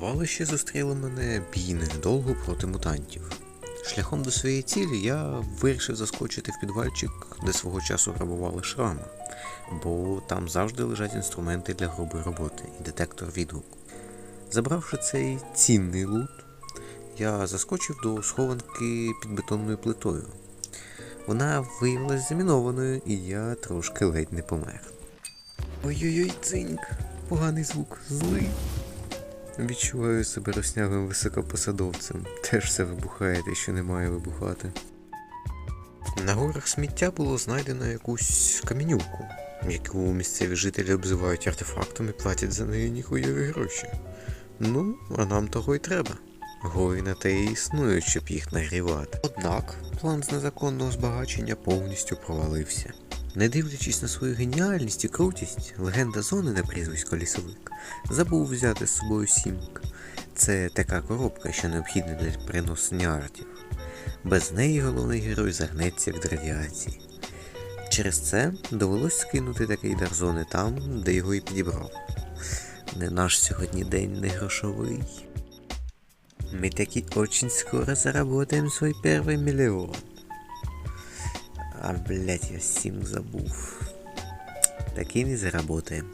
Валище зустріло мене бій недовго проти мутантів. Шляхом до своєї цілі я вирішив заскочити в підвальчик, де свого часу грабували шрама, бо там завжди лежать інструменти для грубої роботи і детектор відгуку. Забравши цей цінний лут, я заскочив до схованки під бетонною плитою. Вона виявилась замінованою, і я трошки ледь не помер. Ой-ой-ой, циньк, поганий звук, злий. Відчуваю себе роснявим високопосадовцем. Теж все вибухає те, що не має вибухати. На горах сміття було знайдено якусь камінюку, яку місцеві жителі обзивають артефактом і платять за неї ніхуєві гроші. Ну, а нам того й треба. Гори на те і існують, щоб їх нагрівати. Однак план з незаконного збагачення повністю провалився. Не дивлячись на свою геніальність і крутість, легенда зони на прізвисько лісовик забув взяти з собою сімк. Це така коробка, що необхідна для переносення артів. Без неї головний герой загнеться від радіації. Через це довелось скинути такий дар зони там, де його і підібрав. Не наш сьогодні день не грошовий. Мы таки очень скоро заработаем свой первый миллион. А, блять, я сим забув. Такими заработаем.